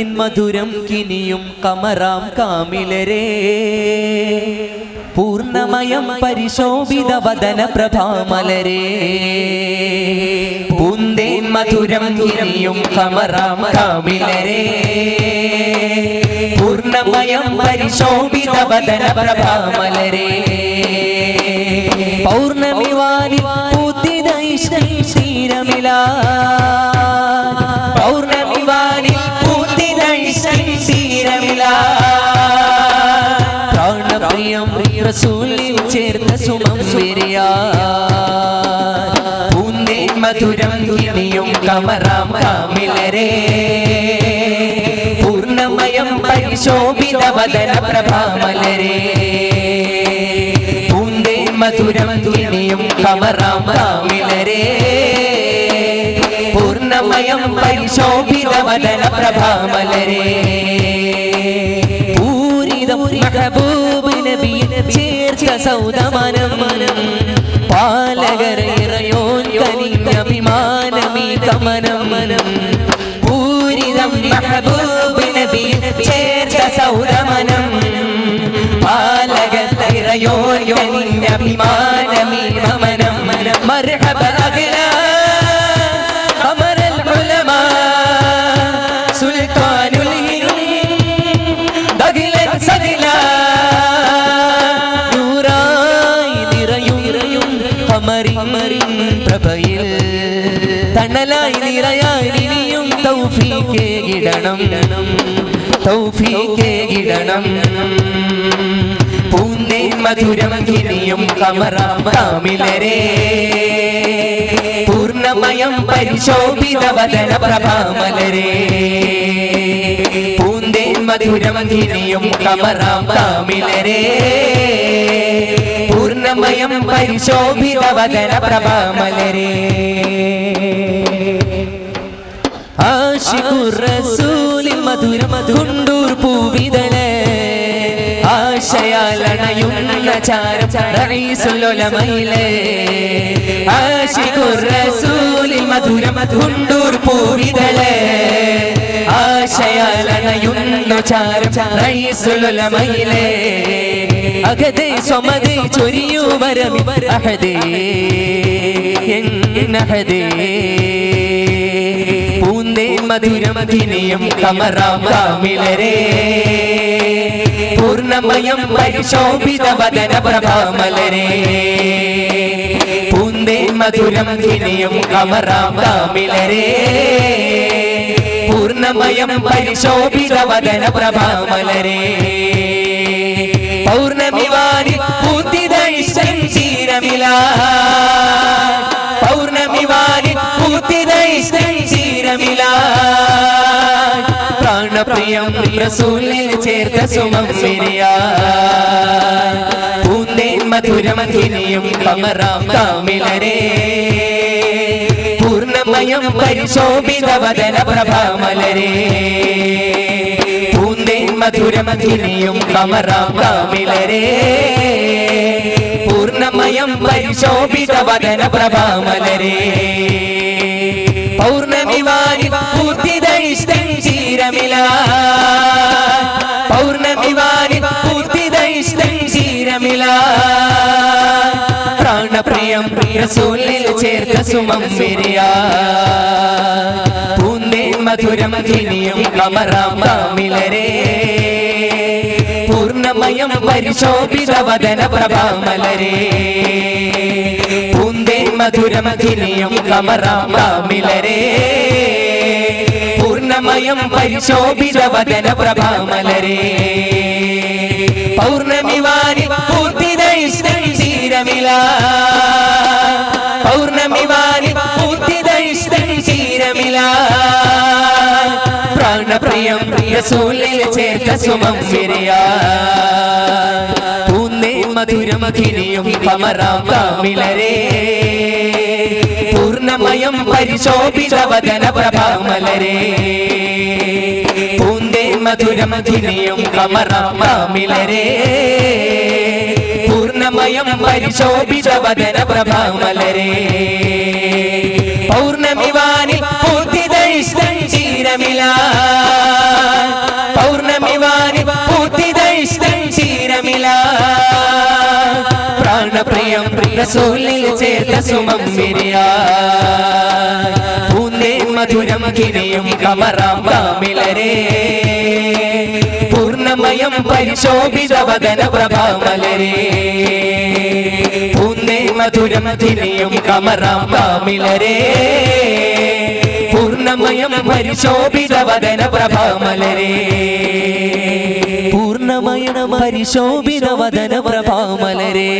പൂന്തേൻ മധുരം കിനിയും കമറാം കാമിലരേ. പൂർണമയം പരിശോഭിത വദന പ്രഭാമലരേ. പൂന്തേൻ മധുരം കിനിയും കമറാം കാമിലരേ. പൂർണമയം പരിശോഭിത വദന പ്രഭാമലരേ. പൗർണമി വാരി റസൂലിൽ ചേർത്ത സുമം വിരിയാ പൂന്തേ മധുരം ഇനിയും കമറാം കാമിലരേ. പൂർണമയം പരിശോഭിത വദന പ്രഭാമലരേ. പൂന്തേ മധുരം ഇനിയും കമറാം കാമിലരേ. പൂർണമയം പരിശോഭിത വദന പ്രഭാമലരേ. പൂരിതം മെഹബൂബ് നബി ചേർച്ച സൗദമനം. പാലകരയോൻ കനിഞ്ഞഭിമാനമീ കമനം മനം പൂരിതം മെഹബൂബ് നബി ചേർച്ച സൗദമനം. പാലകരയോൻ കനിഞ്ഞഭിമാനമീ കമനം മർഹബ അഗ്ലാ പ്രഭയിൽ തണലായി നിറയായി ഇനിയും തൗഫീക്കേ ഇടണം. തൗഫീക്കേ ഇടണം. പൂന്തേ മധുരം കിനിയും കമറാം കാമിലരേ. പൂർണമയം പരിശോഭിത വദന പ്രഭാമലരേ. പൂന്തേ മധുരം കിനിയും കമറാം കാമിലരേ പരിശോഭിത വദന പ്രഭാമലരേ. ആശിഖുർ റസൂലിൽ മധുര മധുണ്ടൂർ പൂവിതളേ. ആശയാലണയുന്ന ചാരം റഈസുലുലമയിലേ ആശിഖുർ റസൂലിൽ മധുര മധുണ്ടൂർ പൂവിതളേ. ആശയാലണയുന്ന ചാരം റഈസുലുലമയിലേ അഗതേ സ്വമതേ ചൊരിയൂ വരമി. അഹദേ എന്നഹദേ പൂന്തേ മധുരം ദിനിയും കമറാം കാമിലരേ. പൂർണമയം പരിശോഭിത വദന പ്രഭാമലരേ. പൂന്തേ മധുരം ദിനിയും കമറാം കാമിലരേ. പൂർണമയം പരിശോഭിത വദന പ്രഭാമലരേ. ഇഷ്ടം ചീരമില പൗർണമി വാരി ഇഷ്ടം ചീരമില പ്രാണപ്രിയം റസൂലിൽ ചേർത്ത സുമം വിരിയ പൂന്തേ മധുരമധിനിയും പമറാം കാമിലരേ പൂർണമയം പരിശോഭിത വദന പ്രഭാമലരേ. പൂന്തേ മധുരമധിനിയും കമറാം കാമിലരേ പരിശോഭിത വദന പ്രഭാമലരേ പൗർണമി വാരി പൂർത്തിദൈഷ്ടം ചീരമില പൗർണമി വാരി പൂർത്തിദൈഷ്ടം ചീരമില പ്രാണപ്രിയം റസൂലിൽ ചേർത്ത സുമം വിരിയ. പൂന്തേൻ മധുരം ധിനിയും കമറാം പൂർണമയം പരിശോഭിത വദന പ്രഭാമലരേ. പൂന്തേ മധുരം കമറാമിലരേ പൂർണമയം പരിശോഭിത വദന പ്രഭാമലരേ. പൗർണമി വാരി പൂർത്തി ഇഷ്ടം റസൂലിൽ ചേർത്ത സുമം പൂന്നേ മധുരമഖിനിയും പമറാം കാമിലരേ പൂർണമയം പരിശോഭിത വദന പ്രഭാമലരേ പൂന്തേ മധുരമധിനിയും പമറാം കാമിലരേ പൂർണമയം പരിശോഭിത വദന പ്രഭാമലരേ പൗർണമിവാനിൽ ഇഷ്ടം ചീരമില മിലാ പ്രാണപ്രിയം റസൂലിൽ ചേർത്ത സുമം മിരിയാ പൂന്തേ മധുരം കിനിയും കമറാം കാമിലരേ പൂർണമയം പരിശോഭിത വദന പ്രഭാമലരേ. പൂന്തേ മധുരം കിനിയും കമറാം കാമിലരേ പൂർണമയം പരിശോഭിത വദന പ്രഭാമലരേ. പരിശോഭിത വദന പ്രഭാമലരേ